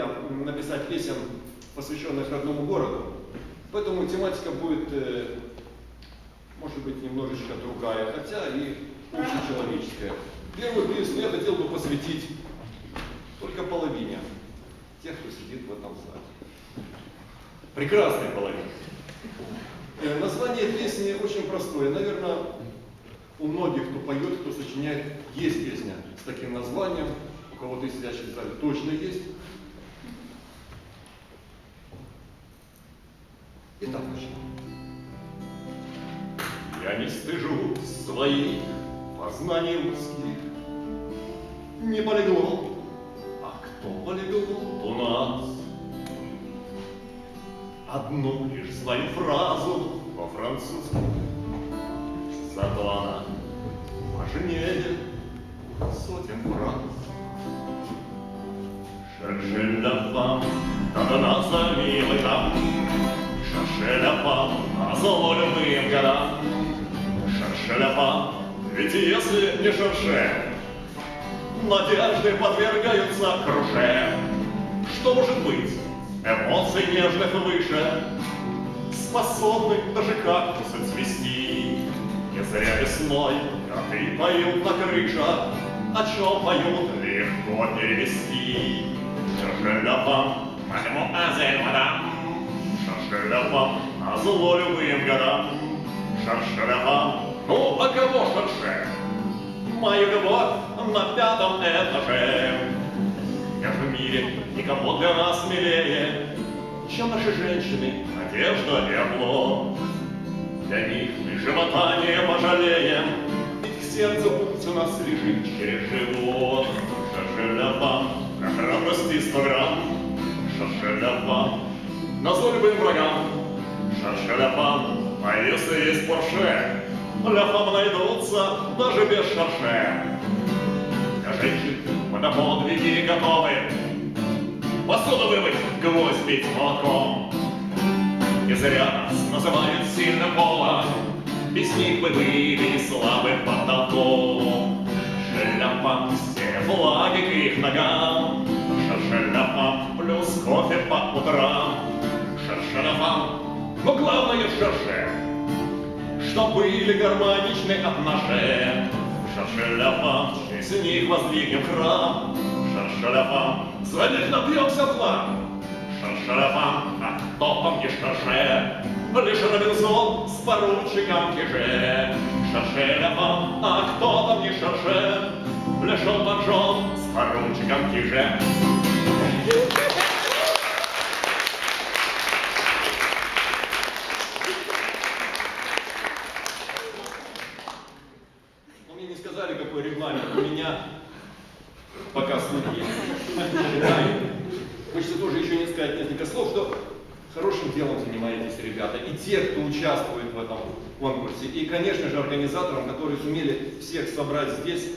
я написать песен, посвященных родному городу. Поэтому тематика будет, э, может быть, немножечко другая, хотя и очень человеческая. Первую песню я хотел бы посвятить только половине тех, кто сидит в этом зале. Прекрасной половине. Э, Название песни очень простое. Наверное, у многих, кто поет, кто сочиняет, есть песня с таким названием. У кого-то из сидящих в зале точно есть. Стыжу своих познаний узких, не полегло, а кто полегло у нас? Одну лишь свою фразу по-французски, зато она важнее сотен фраз. Cherchez la femme dans нас милый там, Cherchez la femme на зло любым годам. Femme, ведь если не шерше, Надежды подвергаются круше. Что может быть эмоций нежных выше, Способных даже кактусы цвести? Не зря весной коты поют на крышах, О чем поют, легко перевести. Mademoiselle, madame, Cherchez la femme, на зло любым годам. Cherchez Мою любовь на пятом этаже. Нет в мире никого для нас милее, Чем наши женщины, надежда и оплот. Для них мы живота не пожалеем, Ведь к сердцу путь у нас лежит через живот. Шашеляпа, на храбрости сто грамм, Шашеляпа, на зло любым врагам. Шашеляпа, а если есть Порше, Для фам найдутся даже без шарше. Для женщин мы на подвиги готовы, Посуду вымыть, гвоздь бить молоком. Не зря нас называют сильным полом, Без них мы были слабым потолком. Шляпа, все флаги к их ногам, Шершеляпа, плюс кофе по утрам. Шершеляпа, но главное шерше, Чтоб были гармоничны отношения. Шершеляпа, из них воздвигнем храм. Шершеляпа, за них напьемся в хлам. Шершеляпа, а кто там не шерше? Лишь Робинзон с поручиком Киже. Шершеляпа, а кто там не шерше? Лишь Элтон Джон с поручиком Киже. Но мне не сказали, какой регламент у меня, пока слух есть. Да, и Хочется тоже еще не сказать несколько слов, что хорошим делом занимаетесь, ребята, и те, кто участвует в этом конкурсе, и, конечно же, организаторам, которые сумели всех собрать здесь.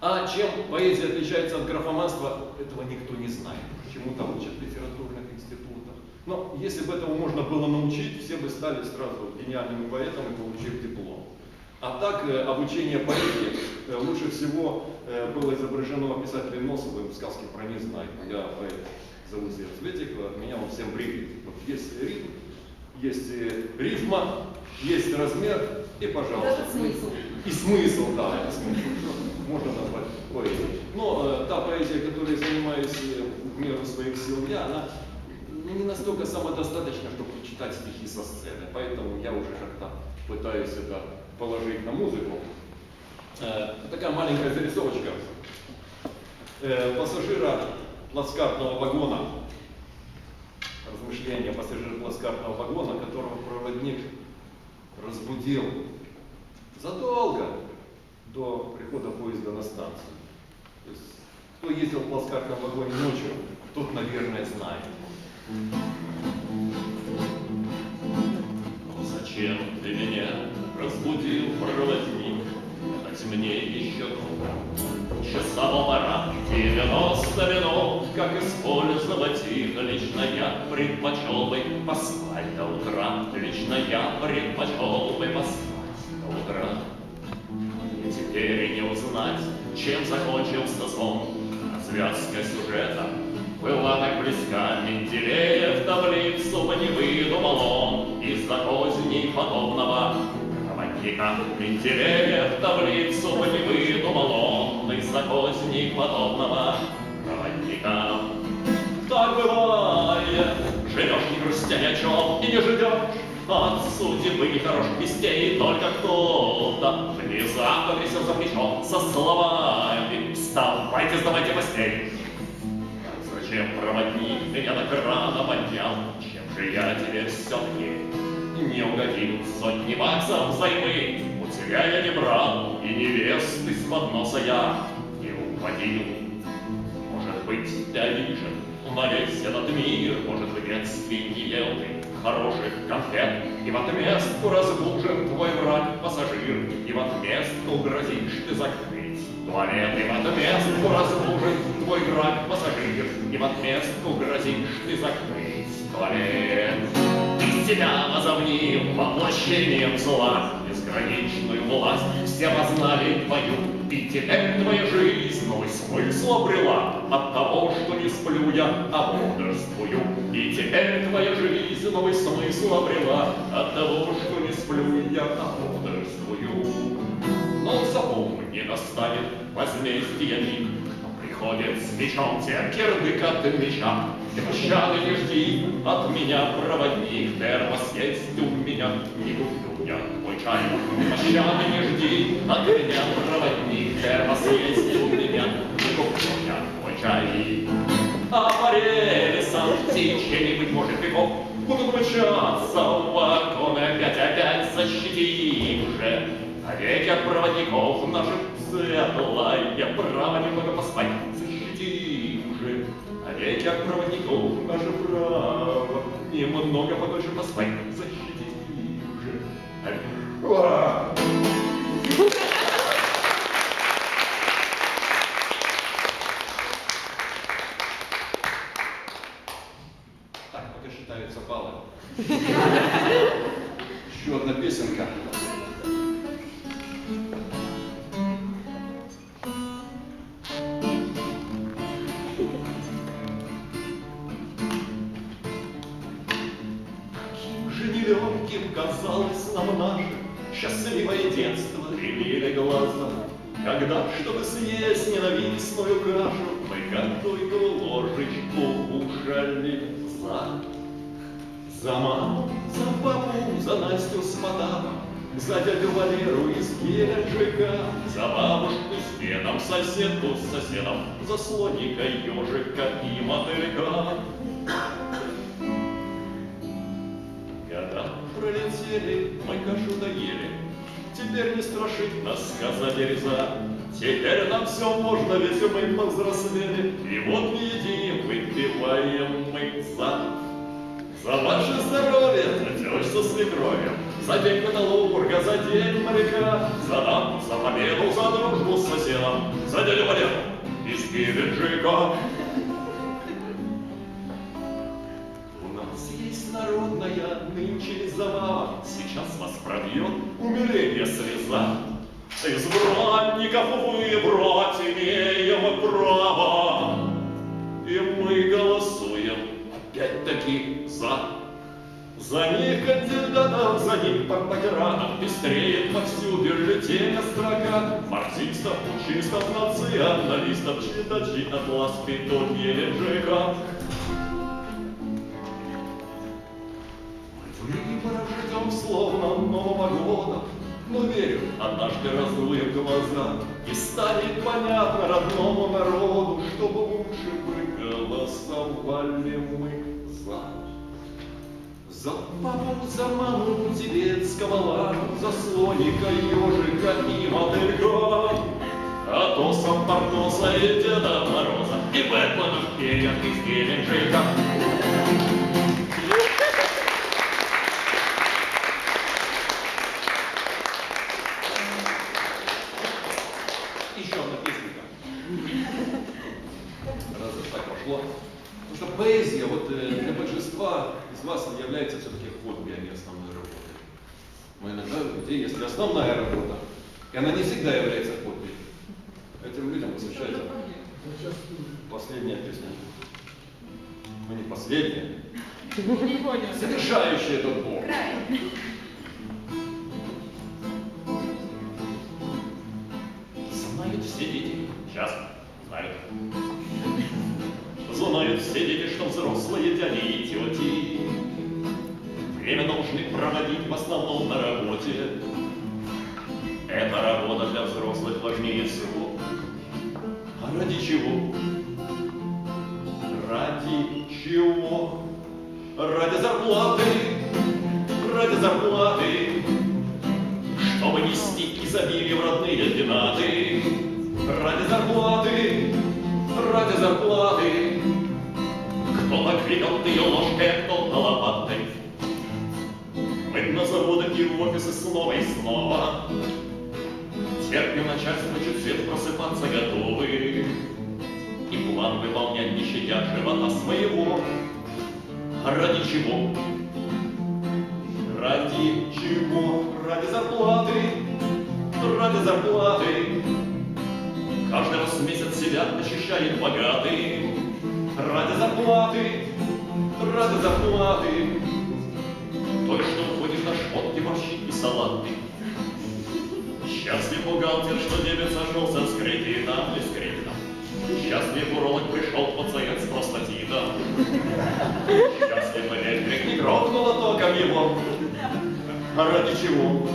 А чем поэзия отличается от графоманства, этого никто не знает. Чему там учат в литературных институтах. Но если бы этого можно было научить, все бы стали сразу гениальными поэтами, получив диплом. А так, э, обучение поэзии лучше всего э, было изображено писателем Носовым в сказке про Незнайку. Я поэт, зовут себя Светик, от меня он всем привет. Вот есть ритм, есть э, рифма, есть размер и, пожалуйста. Даже смысл. И смысл, да, это смысл. Можно назвать поэзией. Но э, та поэзия, которой занимаюсь в меру своих сил я, она ну, не настолько самодостаточна, чтобы читать стихи со сцены. Поэтому я уже как-то пытаюсь это положить на музыку. Э, такая маленькая зарисовочка. Э, пассажира плацкартного вагона, размышления пассажира плацкартного вагона, которого проводник разбудил задолго до прихода поезда на станцию. То есть, кто ездил в плацкартном вагоне ночью, тот, наверное, знает. разбудил проводник а еще часового полтора, Девяносто минут, как использовать их Лично я предпочел бы поспать до утра. Лично я предпочел бы поспать до утра. И теперь не узнать, чем закончился сон. Связка сюжета была так близка. Менделеев таблицу бы не выдумал он Из-за козней подобного. И закозник подобного. Проводника Так бывает, живешь не грустя ни о чем и не ждешь от судьбы нехороших вестей только кто-то внезапно трясет за плечо со словами. «Вставайте, сдавайте постель!» Зачем проводник меня так рано поднял? Чем же я тебе все-таки не угодил? Сотни баксов тебя я не брал, И невест из-под носа я не уводил. Может быть, ты обижен на весь этот мир, Может, в детстве не ел ты хороших конфет, И в отместку разбужен твой враг-пассажир, И в отместку грозишь ты закрыть туалет, И в отместку разбужен твой враг-пассажир, И в отместку грозишь ты закрыть туалет. Себя возомнил воплощением зла, Безграничную власть все познали твою, И теперь твоя жизнь новый смысл обрела. От того, что не сплю я, а бодрствую. И теперь твоя жизнь новый смысл обрела. От того, что не сплю я, а бодрствую. Но запомни, настанет. Возмездие миг, Приходит с мечом, тем кирдык от меча. И пощады не жди от меня, проводник, термос есть у меня, не куплю я твой чай. И пощады не жди от меня, проводник, термос есть у меня, не куплю я твой чай. А по рельсам в течение, быть может, веков Будут мчаться вагоны опять-опять защити их же. От проводников наших светлая право немного поспать защити их же. Навеки от проводников наше право немного подольше поспать защити их же. Ура! Так, пока считаются баллы. Еще одна песенка. Чтобы съесть ненавистную кашу, Мы каждую ложечку кушали за За маму, за папу, за Настю с Потапом, За дядю Валеру из Геленджика, За бабушку с дедом, соседку с соседом, За слоника, ежика и мотылька. Года пролетели, мы кашу доели. Теперь не страшит нас сказать дереза. Теперь нам все можно, ведь мы повзрослели. И вот не едим, выпиваем мы за. За ваше здоровье, за тещу со свекровью, За день Петербурга, за день моряка, За нам, за победу, за дружбу с соседом, За дядю Валеру из Геленджика. У нас есть народная нынче забава, Сейчас вас пробьет умиление слеза. Избранников выбрать имеем право, И мы голосуем опять-таки за. За них кандидатов, за них патриотов Пестреет вовсю бюллетеня строка Марксистов, пучистов, националистов Читачи от глаз питон Геленджика Выборов ждем словно Нового года, но верю, однажды разуем глаза, И станет понятно родному народу, Чтобы лучше бы голосовали мы за. За папу, за маму тибетского лану, За слоника, ежика и мотылька, Атоса, Портоса и Деда Мороза, И Бэтмена в перьях из Геленджика. раз это так пошло. Потому что поэзия вот, э, для большинства из вас является все-таки хобби, а не основной работой. Но иногда у людей есть основная работа, и она не всегда является хобби. Этим людям посвящается последняя песня. Ну не последняя, совершающая этот Бог. Знают все дети. Сейчас знают что взрослые дяди и тети. Время должны проводить в основном на работе. Эта работа для взрослых важнее всего. А ради чего? Ради чего? Ради зарплаты, ради зарплаты, чтобы нести изобилие в родные пенаты. Ради зарплаты, ради зарплаты, кто-то гребет ее ложкой, а кто-то лопатой. Мы на заводах и в офисы снова и снова Терпим начальство, чуть свет просыпаться готовы И план выполнять, не щадя живота своего ради чего? Ради чего? Ради зарплаты, ради зарплаты Каждый раз в месяц себя ощущает богатым Ради зарплаты, ради зарплаты. Той, что уходишь на шмотки, борщи и салаты. Счастлив бухгалтер, что дебет сошелся с кредитом и с кредитом Счастлив уролог пришел пациент с простатитом. Счастлив электрик, не грохнуло током его. А ради чего?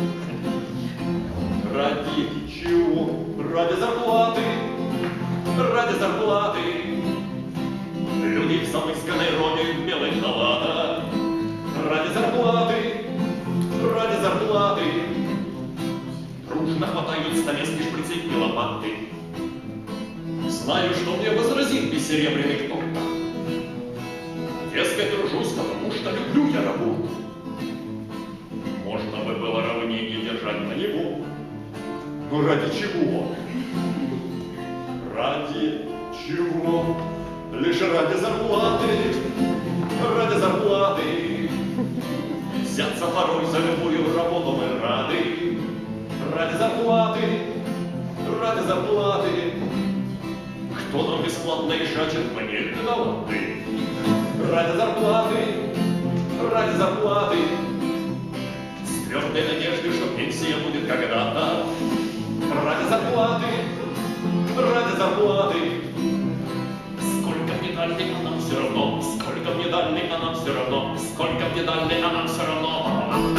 Ради чего? Ради зарплаты, ради зарплаты Замысканной роме в белых халатах Ради зарплаты, ради зарплаты. Дружно хватают столешки, шприцы и лопаты. Знаю, что мне возразит бессеребряный кто-то Дескать, тружусь, потому что люблю я работу Можно бы было равнение держать на него Но ради чего? Ради чего? Лишь ради зарплаты, ради зарплаты Взяться порой за любую работу мы рады Ради. Зарплаты, ради зарплаты Кто нам бесплатно ишачит, мы не виноваты Ради зарплаты, ради зарплаты С твердой надеждой, что пенсия будет когда-то. Ради зарплаты, ради зарплаты дали, а нам все равно. Сколько мне дали, а нам все равно. Сколько мне дали, а нам все равно